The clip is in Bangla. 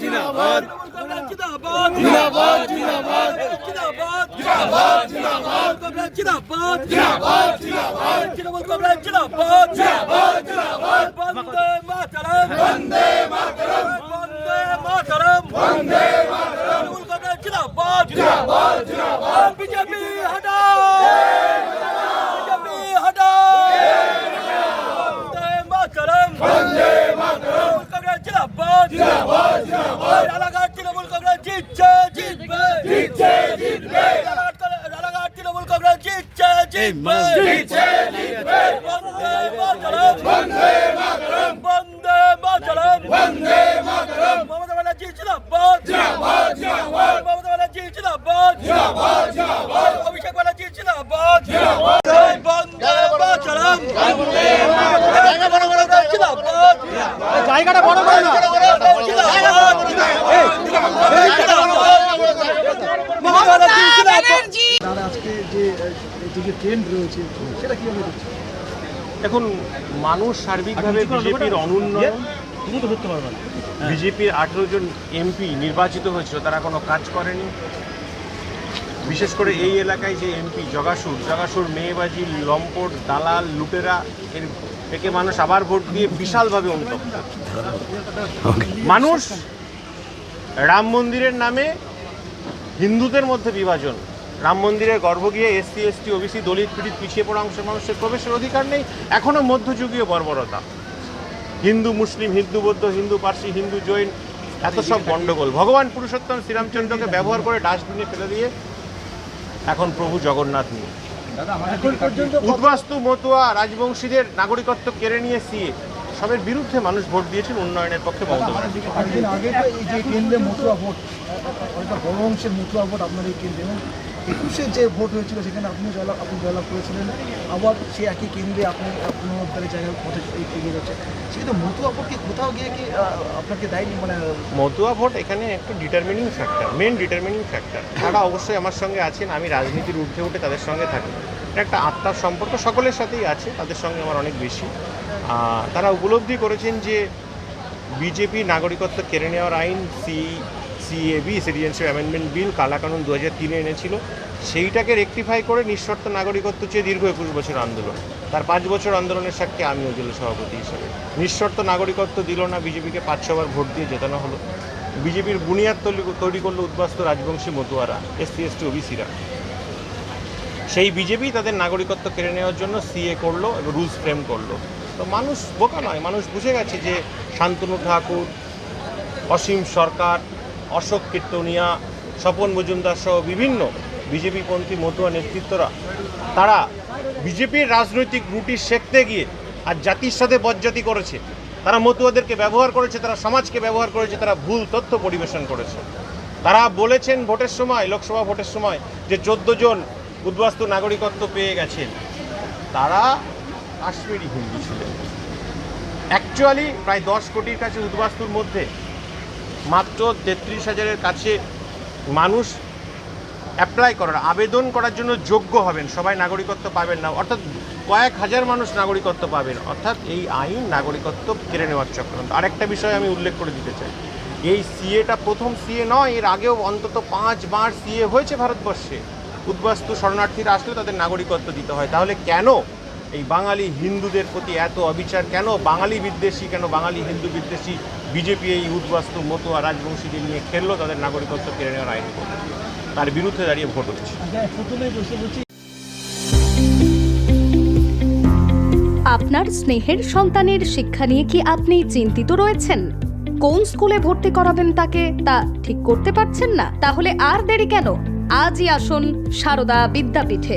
জিন্দাবাদ। জিন্দাবাদ জিন্দাবাদ। জিন্দাবাদ জিন্দাবাদ। জিন্দাবাদ জিন্দাবাদ। জিন্দাবাদ জিন্দাবাদ। জিন্দাবাদ জিন্দাবাদ জিন্দাবাদ জিন্দাবাদ বন্দে মাতরম। বন্দে মাতরম। বন্দে মাতরম বন্দে মাতরম জিন্দাবাদ। জিন্দাবাদ। জিন্দাবাদ বিজেপি হটাও বন্দে মাতরম বন্দে মাতরম তৃণমূল কমরেড জিন্দাবাদ জিন্দাবাদ জিন্দাবাদ। রানাঘাট তৃণমূল কংগ্রেস জিতছে জিতবে। জিতছে জিতবে। রানাঘাট তৃণমূল কংগ্রেস জিতছে জিতবে। জিতছে জিতবে। বন্দে মাতরম। বন্দে মাতরম। বন্দে মাতরম। বন্দে মাতরম। মমতা ব্যানার্জি জিন্দাবাদ। জিন্দাবাদ জিন্দাবাদ। মমতা ব্যানার্জি জিন্দাবাদ। জিন্দাবাদ জিন্দাবাদ। অভিষেক ব্যানার্জি জিন্দাবাদ। জিন্দাবাদ। বন্দে মাতরম। বন্দে জায়গা বড় বড় জিন্দাবাদ জায়গাটা বড় করে না আজকে যে ট্রেন্ড রয়েছে সেটা কীভাবে এখন মানুষ সার্বিকভাবে বিজেপির অনুন্নয়ন তুমি তো ধরতে পারবে না। বিজেপির আঠেরো জন এমপি নির্বাচিত হয়েছিল তারা কোনো কাজ করেনি। বিশেষ করে এই এলাকায় যে এমপি জগাসুর জগাসুর মেয়েবাজি লম্পট দালাল লুটেরা এর থেকে মানুষ আবার ভোট দিয়ে বিশালভাবে অনুতপ্ত মানুষ রাম মন্দিরের নামে হিন্দুদের মধ্যে বিভাজন। রাম মন্দিরের গর্ভ গিয়ে এসসি, এসটি, ওবিসি, দলিত, পীড়িত, পিছিয়ে পড়া অংশের মানুষের প্রবেশের অধিকার নেই এখনও মধ্যযুগীয় বর্বরতা। হিন্দু, মুসলিম, হিন্দু, বৌদ্ধ, হিন্দু, পার্সি, হিন্দু, জৈন, এত সব গণ্ডগোল ভগবান পুরুষোত্তম শ্রীরামচন্দ্রকে ব্যবহার করে ডাস্টবিনে ফেলে দিয়ে এখন প্রভু জগন্নাথ নিয়ে। উদ্বাস্তু মতুয়া রাজবংশীদের নাগরিকত্ব কেড়ে নিয়ে সিএ। সবের বিরুদ্ধে মানুষ ভোট দিয়েছেন উন্নয়নের পক্ষে মমতা পারেন আগে তো এই যে কেন্দ্রে মতুয়া ভোট বড় অংশের মতুয়া ভোট আপনার এই কেন্দ্রে একুশে যে ভোট হয়েছিল সেখানে আপনি জয়লাভ আপনি জয়লাভ করেছিলেন। আবার সে একই কেন্দ্রে আপনি পুনরুদ্ধারের জায়গায় পথে এগিয়ে যাচ্ছে। সেক্ষেত্রে মতুয়া ভোট কি কোথাও গিয়ে কি আপনাকে দেয়নি? মানে মতুয়া ভোট এখানে একটা determining factor main determining factor তারা অবশ্যই আমার সঙ্গে আছেন, আমি রাজনীতির ঊর্ধ্বে উঠে তাদের সঙ্গে থাকি। একটা আত্মার সম্পর্ক, সকলের সাথেই আছে, তাদের সঙ্গে আমার অনেক বেশি। তারা উপলব্ধি করেছেন যে বিজেপি নাগরিকত্ব কেড়ে নেওয়ার আইন, C CAB Citizenship Amendment Bill কালাকানুন দু হাজার তিনে এনেছিল। সেইটাকে রেকটিফাই করে নিঃশর্ত নাগরিকত্ব চেয়ে দীর্ঘ একুশ বছর আন্দোলন। তার পাঁচ বছর আন্দোলনের সাক্ষী আমিও জেলা সভাপতি হিসেবে। নিঃশর্ত নাগরিকত্ব দিল না বিজেপিকে, পাঁচ ছবার ভোট দিয়ে জেতানো হলো। বিজেপির বুনিয়াদ তৈরি করল উদ্বাস্ত রাজবংশী মতুয়ারা এসসি এসটি ওবিসিরা সেই বিজেপি তাদের নাগরিকত্ব কেড়ে নেওয়ার জন্য সিএ করল এবং রুলস ফ্রেম করল। তো মানুষ বোকা নয়, মানুষ বুঝে গেছে যে শান্তনু ঠাকুর, অসীম সরকার অশোক কীর্তনিয়া, স্বপন মজুমদার সহ বিভিন্ন বিজেপিপন্থী মতুয়া নেতৃত্বরা। তারা বিজেপির রাজনৈতিক রুটি শেখতে গিয়ে আর জাতির সাথে বজ্জাতি করেছে। তারা মতুয়াদেরকে ব্যবহার করেছে, তারা সমাজকে ব্যবহার করেছে, তারা ভুল তথ্য পরিবেশন করেছে। তারা বলেছেন ভোটের সময়, লোকসভা ভোটের সময় যে চোদ্দ জন উদ্বাস্তু নাগরিকত্ব পেয়ে গেছেন। তারা কাশ্মীরি হিন্দু ছিলেন। অ্যাকচুয়ালি প্রায় দশ কোটির কাছে উদ্বাস্তুর মধ্যে মাত্র তেত্রিশ হাজারের কাছে মানুষ অ্যাপ্লাই করার, আবেদন করার জন্য যোগ্য হবেন। সবাই নাগরিকত্ব পাবেন না। অর্থাৎ কয়েক হাজার মানুষ নাগরিকত্ব পাবেন। অর্থাৎ এই আইন নাগরিকত্ব কেড়ে নেওয়ার চক্রান্ত। আরেকটা বিষয় আমি উল্লেখ করে দিতে চাই। এই সিএটা প্রথম সিএ নয়, এর আগেও অন্তত পাঁচবার সিএ হয়েছে ভারতবর্ষে। উদ্বাস্তু শরণার্থীরা আসলে তাদের নাগরিকত্ব দিতে হয়। তাহলে কেন এই বাঙালি হিন্দুদের প্রতি এত অবিচার? কেন বাঙালি বিদ্বেষী? কেন বাঙালি হিন্দু বিদ্বেষী বিজেপি এই উদ্বাস্তু মতুয়া রাজবংশীদের নিয়ে খেললো, তাদের নাগরিকত্ব কেড়ে নেওয়ার আইন তার বিরুদ্ধে দাঁড়িয়ে ভোট হচ্ছে। আপনার স্নেহের সন্তানের শিক্ষা নিয়ে কি আপনি চিন্তিত রয়েছেন? কোন স্কুলে ভর্তি করাবেন তাকে, তা ঠিক করতে পারছেন না? তাহলে আর দেরি কেন? আজই আসুন সারদা বিদ্যাপীঠে।